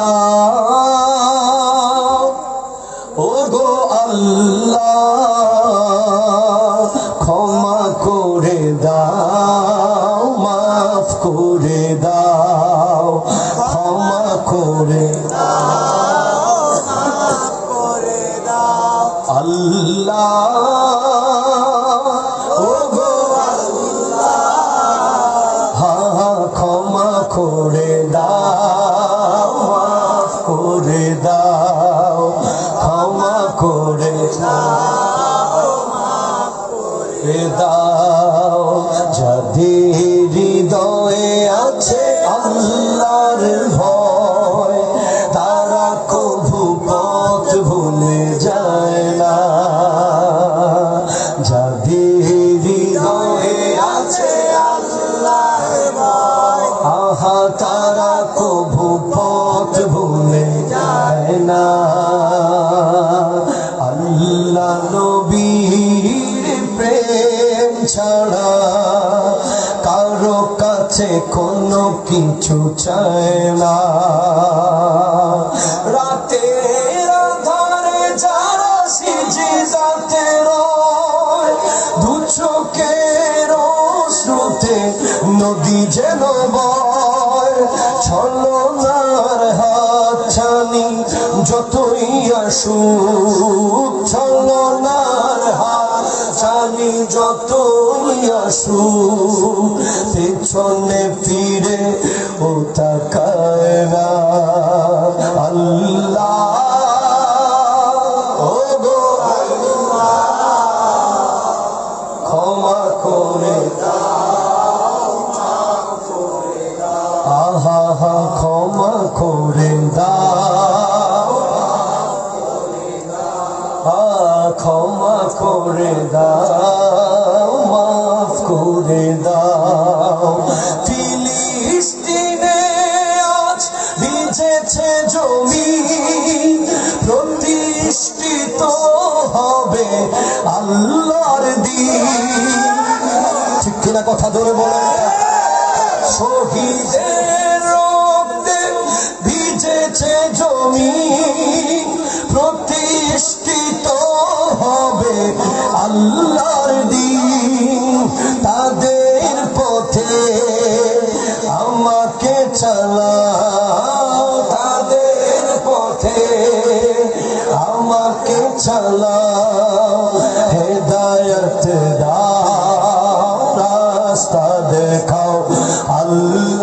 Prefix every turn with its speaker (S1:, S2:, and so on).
S1: আল্লাহ। ও গো আল্লাহ ক্ষমা করে দাও মাফ করে দাও ক্ষমা করে আল্লাহ। দাও যাদের হৃদয়ে আছে আল্লাহর ভয় তারা কভু পথ ভুলে যায় না। ছাড়া কারও কাছে কোনো কিছু চায় না। রাতে আধারে যারা সিজে যাতে শ্রুতে নদী যেন বয়। ছলনার হাত ছানি যতই আসুক, ছলনার হাত ছানি যতই আসুক পেছনে ফিরে ও তাকায় না। আল্লাহ ও গো ক্ষমা আহা হা আ ক্ষমা করে দাও। ভিজেছে জমি, প্রতিষ্ঠিত হবে আল্লাহর দিন। ঠিক কিনা কথা ধরে বলে। শহীদের ভিজেছে জমি, প্রতিষ্ঠিত হবে আল্লাহর দিন। তাদের পথে আমাকে চালাও আল্লাহ